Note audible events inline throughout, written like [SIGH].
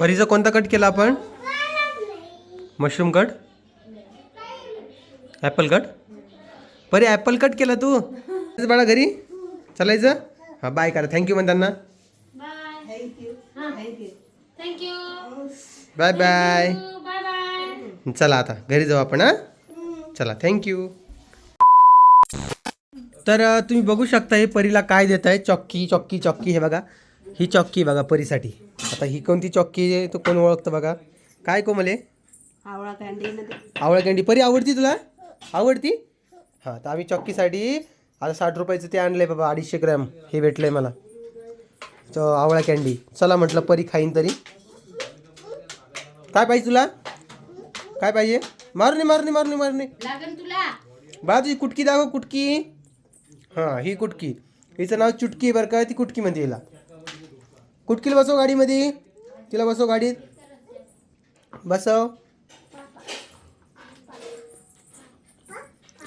परीचा कोणता कट केला आपण? मशरूम कट ॲपल कट परी ॲपल कट केला तू? बाळा घरी. चालायचं? हां बाय करा. थँक्यू म्हण त्यांना bye bye bye bye bye चला आता. घरी जाऊ आपण हां? चला. थँक्यू तर तुम्ही बघू शकता हे परीला काय देत आहे चॉक्की चॉक्की चॉक्की हे बघा. ही चॉक्की बघा परीसाठी. आता ही कोणती चॉक्की आहे? तो कोण ओळखतं बघा? काय कोमले आवळा कँडी आवळा कँडी परी आवडती तुला? आवडती? हां तर आम्ही चॉक्कीसाठी आता साठ रुपयाचं ते आणलं आहे बाबा अडीचशे ग्रॅम. हे भेटलं आहे मला. तर आवळा कँडी चला म्हटलं परी खाईन तरी. काय पाहिजे तुला? काय पाहिजे? मारुनी मारुनी मारुनी मारुनी. लागन तुला. बा तुझी कुटकी दाखव कुटकी. हां ही कुटकी. हिचं नाव चुटकी बरं का? ती कुटकी म्हणते हिला. कुटकीला बसव गाडीमध्ये? तिला बसव गाडीत? बसव.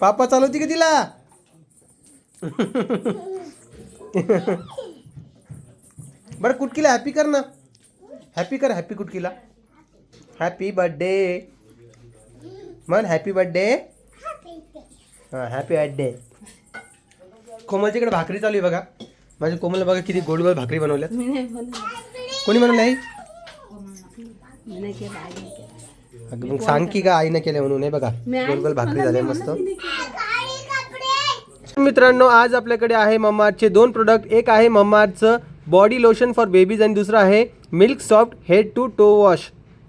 पापा चालवती का तिला? [LAUGHS] बरं कुटकीला हॅपी कर ना. हॅपी कर हॅपी कुटकीला हॅपी बर्थडे मन हॅपी बर्थडे हां हॅपी बर्थडे कोमलच्या इकडे भाकरी चालू आहे बघा. माझ्या कोमलला बघा किती गोड गोड भाकरी बनवल्यात. मी नाही बनवलं कोणी बनवलं आहे मी नाही केलं आई नाही केलं. अगं मग सांग की का आईनं केलं म्हणून. हे बघा मी गोल गोल भाकरी झाले मस्त. केलं. मित्रांनो आज आपल्याकडे आहे मम्माचे दोन प्रोडक्ट एक आहे मम्माचं बॉडी लोशन फॉर बेबीज आणि दुसरं आहे milk soft head to toe wash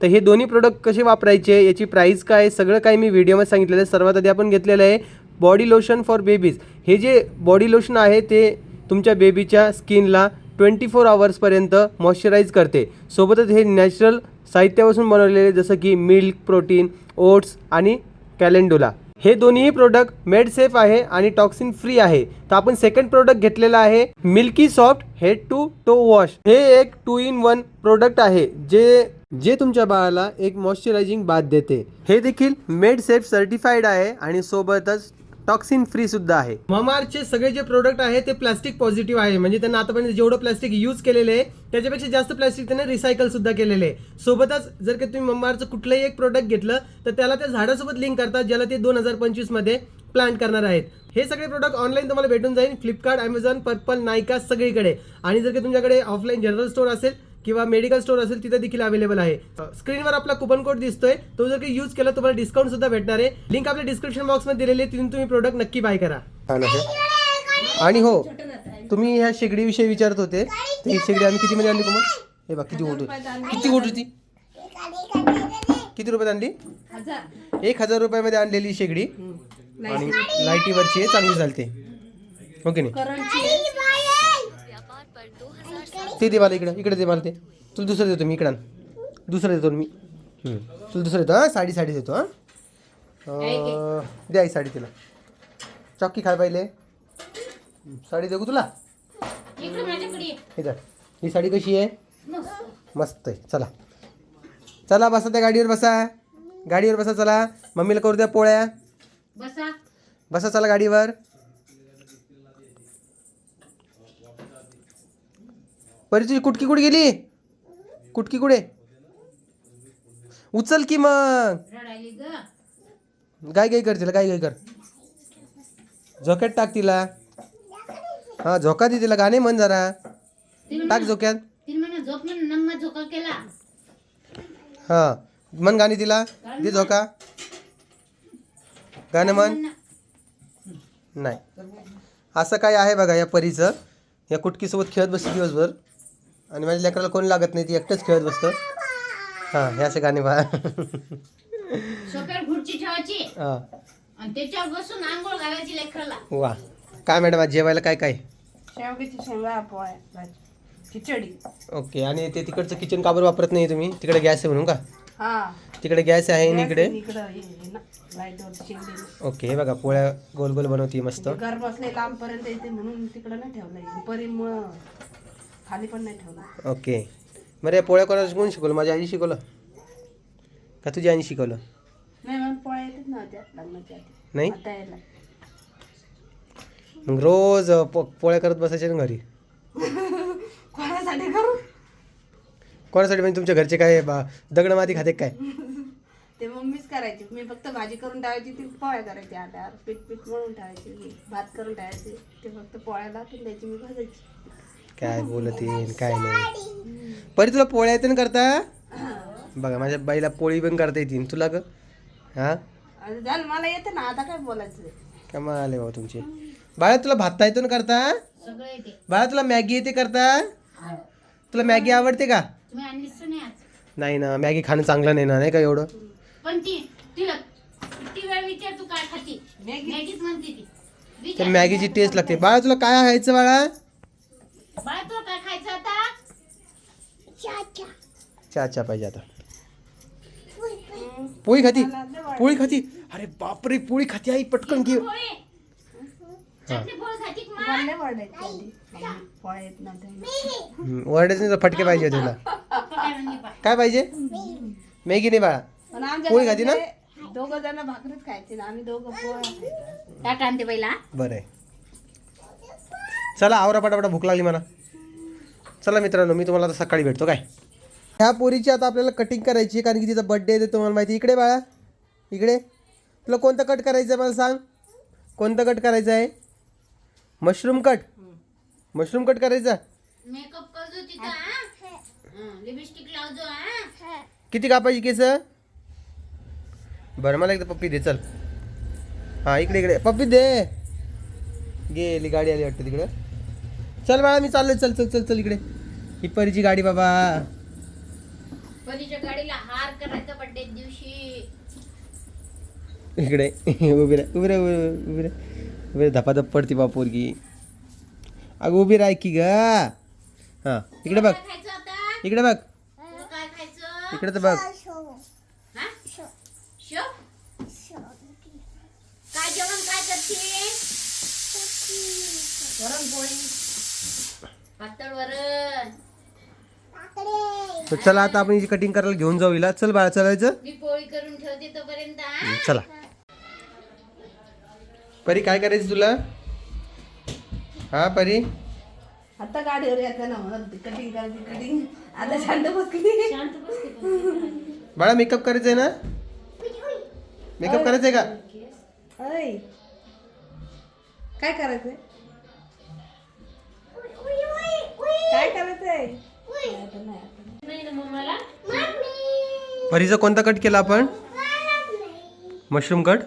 तर हे दोन्ही प्रोडक्ट कसे वापरायचे याची प्राईस काय आहे, सगळं काही मी व्हिडिओमध्ये सांगितलेलं आहे. सर्वात आधी आपण घेतलेलं आहे बॉडी लोशन फॉर बेबीज हे जे बॉडी लोशन आहे ते तुमच्या बेबीच्या स्किनला ट्वेंटी फोर आवर्सपर्यंत मॉइश्चराईज करते. सोबतच हे नॅचरल साहित्यापासून बनवलेले जसं की मिल्क प्रोटीन ओट्स आणि कॅलेंडुला हे दोन्ही प्रोडक्ट मेड सेफ आहे आणि टॉक्सिन फ्री आहे. तर आपण सेकंड प्रोडक्ट घेतलेला आहे milky soft head to toe wash हे एक टू इन वन प्रोडक्ट आहे जे जे तुमच्या बाळाला एक मॉइश्चरायझिंग बाथ देते. हे देखील मेड सेफ सर्टिफाईड आहे आणि सोबतच टॉक्सिन फ्री सुद्धा आहे. ममारचे सगळे जे प्रोडक्ट आहे ते प्लास्टिक पॉझिटिव्ह आहे. म्हणजे त्यांना आतापर्यंत जेवढं प्लास्टिक यूज केलेले आहे त्याच्यापेक्षा जास्त प्लास्टिक त्याने रिसायकल सुद्धा केलेले आहे. सोबतच जर का तुम्ही ममारचं कुठलंही एक प्रोडक्ट घेतलं तर त्याला त्या झाडासोबत लिंक करतात ज्याला ते दोन हजार पंचवीसमध्ये प्लांट करणार आहेत. हे सगळे प्रोडक्ट ऑनलाईन तुम्हाला भेटून जाईल फ्लिपकार्ट अमेझॉन पर्पल नायका सगळीकडे. आणि जर का तुमच्याकडे ऑफलाईन जनरल स्टोर असेल किंवा मेडिकल स्टोर असेल तिथे देखील अवेलेबल आहे. स्क्रीनवर आपला कुपन कोड दिसतोय. तो जर काही यूज केला तुम्हाला डिस्काउंट सुद्धा भेटणार आहे. लिंक आपल्या डिस्क्रिप्शन बॉक्समध्ये दिलेली आहे. तिथून तुम्ही प्रोडक्ट नक्की बाय करा. आणि हो तुम्ही ह्या शेगडीविषयी विचारत होते. तर ही शेगडी आम्ही किती मध्ये आणली कुमार हे बघ किती मोठी किती मोठी होती किती रुपयात आणली? एक हजार रुपयामध्ये आणलेली शेगडी. आणि लाईटीवरची. चांगली चालते. ओके नाही? करंटची. ते दे मला इकडं इकडे दे मला ते. तुला दुसरं देतो मी इकडं. दुसरं देतो मी. तुला दुसरं देतो हां? साडी साडी देतो हां? अं, दे आई साडी तिला. चॉकी खाय पाहिले. साडी देऊ तुला? इकडे माझ्याकडे ये. हे धर. ही साडी कशी आहे? मस्त. मस्त आहे. चला. चला बसा त्या गाडीवर बसा. गाडीवर बसा चला. मम्मीला करू द्या पोळ्या. बसा. बसा चला गाडीवर. परी तुझी कुटकी कुठे गेली? कुटकी कुठे? उचल की मग. गाय गाय कर तिला गाय गाय कर. झोक्यात टाक तिला. हा झोका दे तिला गाणे म्हण जरा. टाक झोक्यात. हा म्हण गाणी तिला. दे झोका. गाणं म्हण. नाही. असं काय आहे बघा या परीचं. या कुटकीसोबत खेळत बसते दिवसभर. आणि माझ्या लेकराला कोणी लागत नाही ती एकटंच खेळत बसतं. हां हे असे गाणे बा. सोप्यावर खुर्ची ठेवायची. हां. आणि त्याच्यावर बसून आंघोळ घालायची लेकराला. वा. काय मॅडम आज जेवायला काय काय? शेवग्याची शेंगा पोळ्या भाजी खिचडी. ओके आणि ते तिकडचं किचन काबर वापरत नाही तुम्ही? तिकडे गॅस आहे म्हणून का? हा. तिकडे गॅस आहे आणि इकडे? इकडं हे ना लाईटवर शेंगडी. ओके हे बघा पोळ्या गोल गोल बनवते मस्त. घर बसले लांबपर्यंत येते म्हणून तिकडं नाही ठेवलंय. परीमुळं खाली पण नाही ठेवलं. ओके. बरं या पोळ्या कोणाला कोण शिकवलं? माझ्या आईने शिकवलं? का तुझ्या आईने शिकवलं? नाही मग पोळ्या येतच नव्हत्या लग्नाच्या आधी. नाही? आता यायला. मग रोज अ, पो- पोळ्या करत बसायच्या ना घरी? [LAUGHS] कोणासाठी करू? कोणासाठी? म्हणजे तुमच्या घरचे काय बा दगड माती खाते काय? [LAUGHS] ते मम्मीच करायची. मी फक्त भाजी करून ठेवायची ती पोळ्या करायची आल्यावर पीठ पीठ मळून ठेवायची मी भात करून ठेवायचे ते फक्त पोळ्या लाटून द्यायची मी भाजायची. काय बोलत येईन काय नाही. परी तुला पोळ्या येते ना करता? बघा माझ्या बाईला पोळी पण करता येतील तुला ग? हा? झालं मला येते ना आता काय बोलायचं? कमाल आले बाबा तुमचे. बाळा तुला भात येतो ना करता? सगळं येते. बाळा तुला मॅगी येते करता? तुला मॅगी आवडते का? नाही आज. नाही ना मॅगी खाणं चांगलं नाही ना नाही का एवढं? पण ती तिला किती वेळ विचार तू काय खाती? मॅगी. मॅगीच म्हणते ती. त्या विचार मॅगीची टेस्ट लागते. बाळा तुला काय खायचं बाळा? काय खायचं आता? चहा चहा पाहिजे आता. पोळी खाती. पोळी खाती. अरे बापरे पोळी खाती आई पटकन घे. पोळी. चटणी पोळी खाती का मा? ओरडायचं नाही तर फटके पाहिजे तुला. तो काय. काय पाहिजे? मॅगी नाही बाळा. पोळी खाती ना? घरामध्ये दोघं जण भाकरीच खायचे ना आम्ही दोघं पोळ्या खायचो. ताट आणते पहिला. बरं आहे. चला आवरा पटापटा भूक लागली मला. चला मित्रांनो मी तुम्हाला आता सकाळी भेटतो काय? ह्या पोरीची आता आपल्याला कटिंग करायची आहे कारण की तिचा बड्डे आहे ते तुम्हाला माहिती आहे. इकडे बाळा इकडे. तुला कोणतं कट करायचं आहे मला सांग? कोणतं कट करायचं आहे मशरूम कट मशरूम कट करायचा? मेकअप करजो तिथं लिपस्टिक लावजो हा? किती कापायची केस? बरं मला एकदा पप्पी दे चल. हां इकडे इकडे. पप्पी दे. गेली गाडी आली वाटतं तिकडं. चल बाळा मी चाललोय. चल चल चल चल इकडे. ही परीची गाडी बाबा. परीच्या गाडीला हार करायचा बर्थडे दिवशी. इकडे. उभी राह उभी राह उभी राह. उभी राह. धपाधप पडती बा पोरगी. अगं उभी राह की ग. हां इकडे बघ. काय खायचं आता? इकडे बघ. तुला काय खायचं? इकडे तर बघ. हा? शो? काय जेवण काय करते वरण पोळी. पातळ वरण. तर चला आता आपण हिची कटिंग करायला घेऊन जाऊ हिला. चल बाळा चालायचं मी पोळी करून ठेवते तोपर्यंत हा? चला. परी काय करायचं तुला? हा परी? आता गाडीवर येते ना म्हणत कटिंग करायची कटिंग आता शांत बसली. शांत बसते पण. बाळा मेकअप करायचं आहे ना? मेकअप करायचं आहे का काय करायचंय? परीचा कोणता कट केला आपण? Mushroom cut?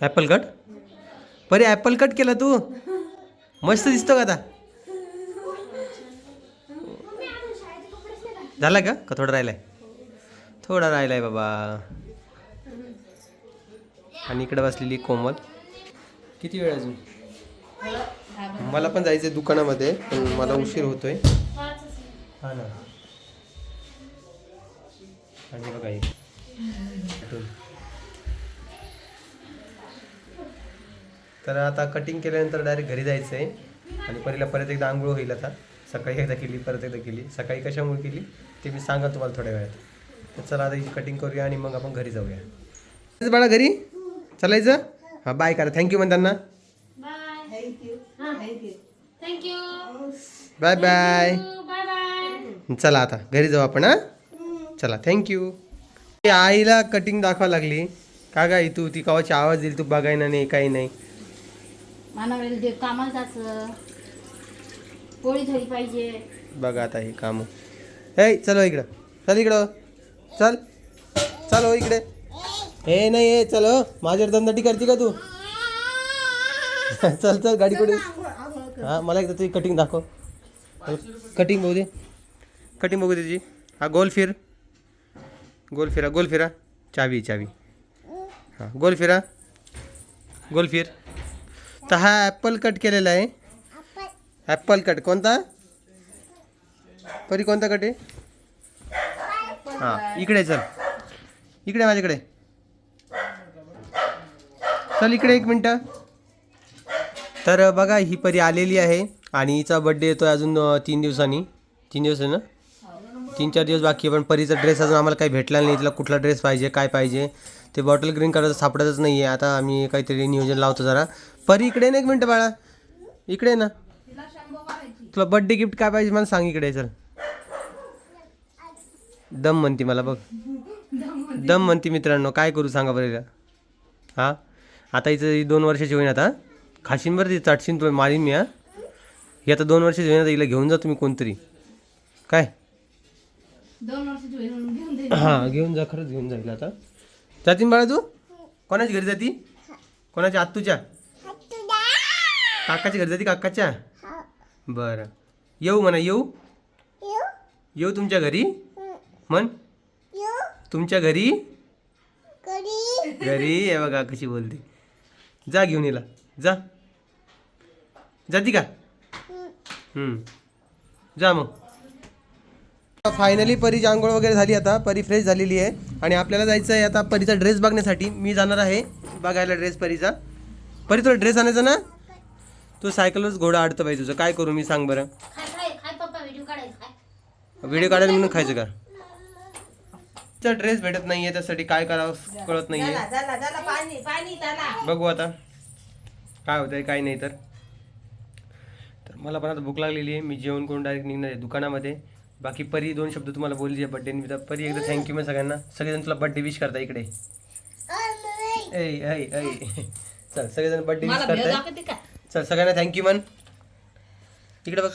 Apple cut? परी ॲपल कट केला तू? मस्त दिसतो का आता? झाला का? का थोडा राहिलाय? थोडा राहिलाय बाबा. आणि इकडे बसलेली कोमल. किती वेळ अजून? मला पण जायचं दुकानामध्ये पण मला उशीर होतोय. हा ना. आणि बघा हे तर आता कटिंग केल्यानंतर डायरेक्ट घरी जायचं आहे आणि परीला परत एकदा आंघोळ होईल आता. सकाळी एकदा केली परत एकदा केली. सकाळी कशामुळे केली ते मी सांगा तुम्हाला थोड्या वेळात. तर चला आता हिची कटिंग करूया आणि मग आपण घरी जाऊया. बाळा घरी. चालायचं? हां बाय करा. थँक्यू म्हणताना त्यांना थँक्यू हा. बाय बाय बाय बाय चला आता घरी जाऊ आपण हां? चला थँक्यू आईला कटिंग दाखवा लागली. का गाई तू? ती कवाची आवाज दिली तू बघायना नाही काही नाही. मानवरेल जे कामाला जायचं पोळी झाली पाहिजे. बघा आता हे काम. ए चलो इकडं. चल इकडं. चल. चल हो इकडे. हे नाही हे चल हो. माझ्यावर दमदाटी करते का तू? [LAUGHS] चल चल गाडी कुठे? हां मला एकदा तुझी कटिंग दाखव. कटिंग बघू दे. कटिंग बघू दे तुझी. हा गोल फिर. गोल फिरा गोल फिरा. चावी चावी. हां गोल फिरा. गोल फिर. तर हा ॲपल कट केलेला आहे. ॲपल कट कोणता? परी कोणता कट आहे? हां इकडे चल. इकडे माझ्याकडे. चल इकडे एक मिनटं. तर बघा ही परी आलेली आहे आणि हिचा बड्डे येतो अजून तीन दिवसांनी. तीन दिवस आहे ना? तीन चार दिवस बाकी पण परीचा ड्रेस अजून आम्हाला काही भेटला नाही. तिला कुठला ड्रेस पाहिजे काय पाहिजे ते बॉटल ग्रीन कलरचं सापडतच नाही आहे आता आम्ही काहीतरी नियोजन लावतो जरा. परी इकडे ना एक मिनटं बाळा. इकडे ना. तुला बड्डे गिफ्ट काय पाहिजे मला सांग इकडे चल. दम म्हणते मला बघ. दम म्हणते मित्रांनो. काय करू सांगा बरं हां? आता हिचं ही दोन वर्षाची होईन आता. खाशीन बरं ती चाटशीन तुला मारीन मी हा? ही आता दोन वर्षाची होईन आता हिला घेऊन जा तुम्ही कोणतरी. काय? दोन घेऊन हां घेऊन जा खरंच घेऊन जाईल आता. जातीन बाळा तू? कोणाची घरी जाती? कोणाच्या आत्तूच्या? काकाच्या घरी जाती काकाच्या? बरं. येऊ म्हणा येऊ? येऊ तुमच्या घरी? म्हण. तुमच्या घरी? घरी. हे बघा कशी बोलते. जा घेऊन येला जा. जाती का? हम्म. जा मग. फायनली परीची आंघोळ वगैरे झाली आता. परी फ्रेश झालेली आहे. आणि आपल्याला जायचं आहे आता परीचा ड्रेस बघण्यासाठी. मी जाणार आहे बघायला ड्रेस परीचा. परी तुला ड्रेस आणायचा ना? तू सायकलवरच घोडा आडतं पाहिजे तुझं. काय करू मी सांग बरं. व्हिडिओ काढायला म्हणून खायचं का? चा ड्रेस भेटत नाहीये त्यासाठी काय करावं कळत नाहीये. बघू आता. काय होतंय काय नाही तर तर. मला पण आता भूक लागलेली आहे. मी जेवण करून डायरेक्ट निघणार आहे दुकानामध्ये. बाकी परी दोन शब्द तुम्हाला बोलली आहे बड्डे निमित्त परी एकदा थँक्यू मग सगळ्यांना. सगळेजण तुला बड्डे विश करता इकडे. ऐ ऐ ऐ. चल सगळेजण बड्डे विश करताय चल सगळ्यांना थँक्यू म्हण. इकडे बघ.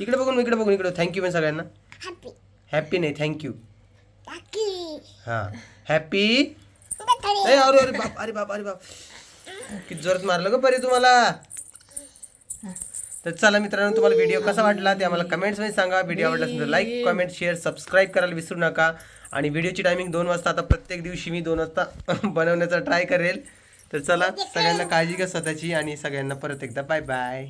इकडे बघून इकडे बघून इकडे थँक्यू म्हण सगळ्यांना. हॅपी नाही थँक्यू हां. हॅपी अरे अरे अरे बाप अरे बाप अरे बाप. किती जोरात मारलं ग परी तुम्हाला. तर चला मित्रांनो तुम्हाला व्हिडिओ कसा वाटला ते आम्हाला कमेंट्समध्ये सांगा. व्हिडिओ आवडला असेल तर लाईक कमेंट शेअर सबस्क्राईब करायला विसरू नका. आणि व्हिडिओची टायमिंग दोन वाजता. आता प्रत्येक दिवशी मी दोन वाजता [LAUGHS] बनवण्याचा ट्राय करेल. तर चला सगळ्यांना काळजी घ्या स्वतःची आणि सगळ्यांना परत एकदा बाय बाय